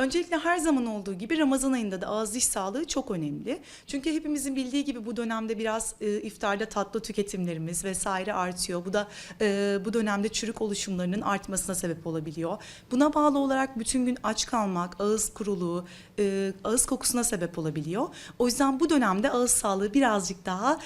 Öncelikle her zaman olduğu gibi Ramazan ayında da ağız diş sağlığı çok önemli. Çünkü hepimizin bildiği gibi bu dönemde biraz e, iftarda tatlı tüketimlerimiz vesaire artıyor. Bu da e, bu dönemde çürük oluşumlarının artmasına sebep olabiliyor. Buna bağlı olarak bütün gün aç kalmak, ağız kuruluğu, e, ağız kokusuna sebep olabiliyor. O yüzden bu dönemde ağız sağlığı birazcık daha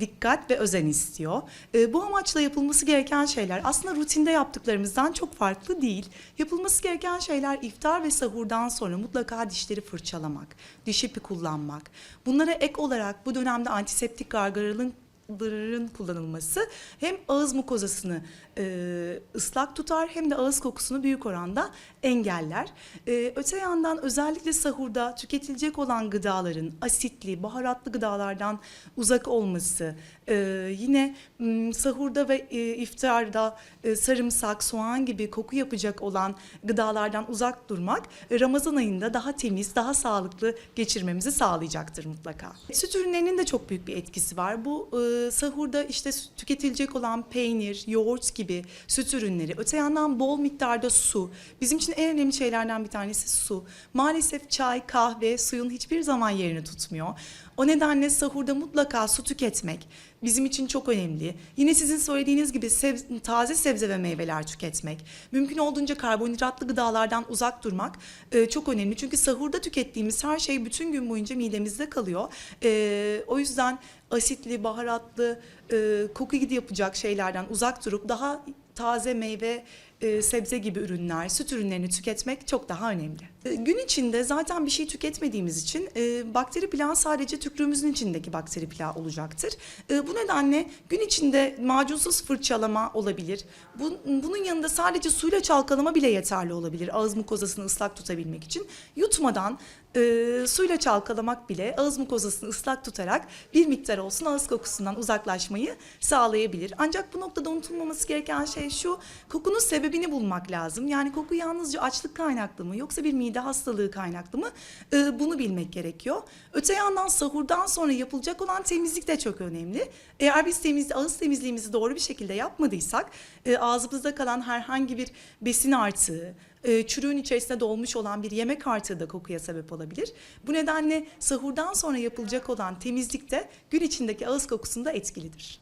dikkat ve özen istiyor. E, bu amaçla yapılması gereken şeyler aslında rutinde yaptıklarımızdan çok farklı değil. Yapılması gereken şeyler iftar ve sahurdan sonra mutlaka dişleri fırçalamak, diş ipi kullanmak. Bunlara ek olarak bu dönemde antiseptik gargaralın ların kullanılması hem ağız mukozasını e, ıslak tutar hem de ağız kokusunu büyük oranda engeller. E, öte yandan özellikle sahurda tüketilecek olan gıdaların asitli, baharatlı gıdalardan uzak olması, e, yine m, sahurda ve e, iftarda e, sarımsak, soğan gibi koku yapacak olan gıdalardan uzak durmak e, Ramazan ayında daha temiz, daha sağlıklı geçirmemizi sağlayacaktır mutlaka. Süt ürünlerinin de çok büyük bir etkisi var. Bu e, sahurda işte tüketilecek olan peynir, yoğurt gibi süt ürünleri, öte yandan bol miktarda su. Bizim için en önemli şeylerden bir tanesi su. Maalesef çay, kahve suyun hiçbir zaman yerini tutmuyor. O nedenle sahurda mutlaka su tüketmek bizim için çok önemli. Yine sizin söylediğiniz gibi seb- taze sebze ve meyveler tüketmek, mümkün olduğunca karbonhidratlı gıdalardan uzak durmak e, çok önemli. Çünkü sahurda tükettiğimiz her şey bütün gün boyunca midemizde kalıyor. E, o yüzden asitli, baharatlı, e, koku gidi yapacak şeylerden uzak durup daha taze meyve, e, sebze gibi ürünler, süt ürünlerini tüketmek çok daha önemli. E, gün içinde zaten bir şey tüketmediğimiz için e, bakteri plağı sadece tükrüğümüzün içindeki bakteri plağı olacaktır. Bu nedenle gün içinde macunsuz fırçalama olabilir. Bu, bunun yanında sadece suyla çalkalama bile yeterli olabilir ağız mukozasını ıslak tutabilmek için. Yutmadan e, suyla çalkalamak bile ağız mukozasını ıslak tutarak bir miktar olsun ağız kokusundan uzaklaşmayı sağlayabilir. Ancak bu noktada unutulmaması gereken şey şu, kokunun sebebini bulmak lazım. Yani koku yalnızca açlık kaynaklı mı yoksa bir mide hastalığı kaynaklı mı E, bunu bilmek gerekiyor. Öte yandan sahurdan sonra yapılacak olan temizlik de çok önemli. Eğer biz temiz, ağız temizliğimizi doğru bir şekilde yapmadıysak e, ağzımızda kalan herhangi bir besin artığı, e, çürüğün içerisinde dolmuş olan bir yemek artığı da kokuya sebep olabilir. Bu nedenle sahurdan sonra yapılacak olan temizlik de gün içindeki ağız kokusunda etkilidir.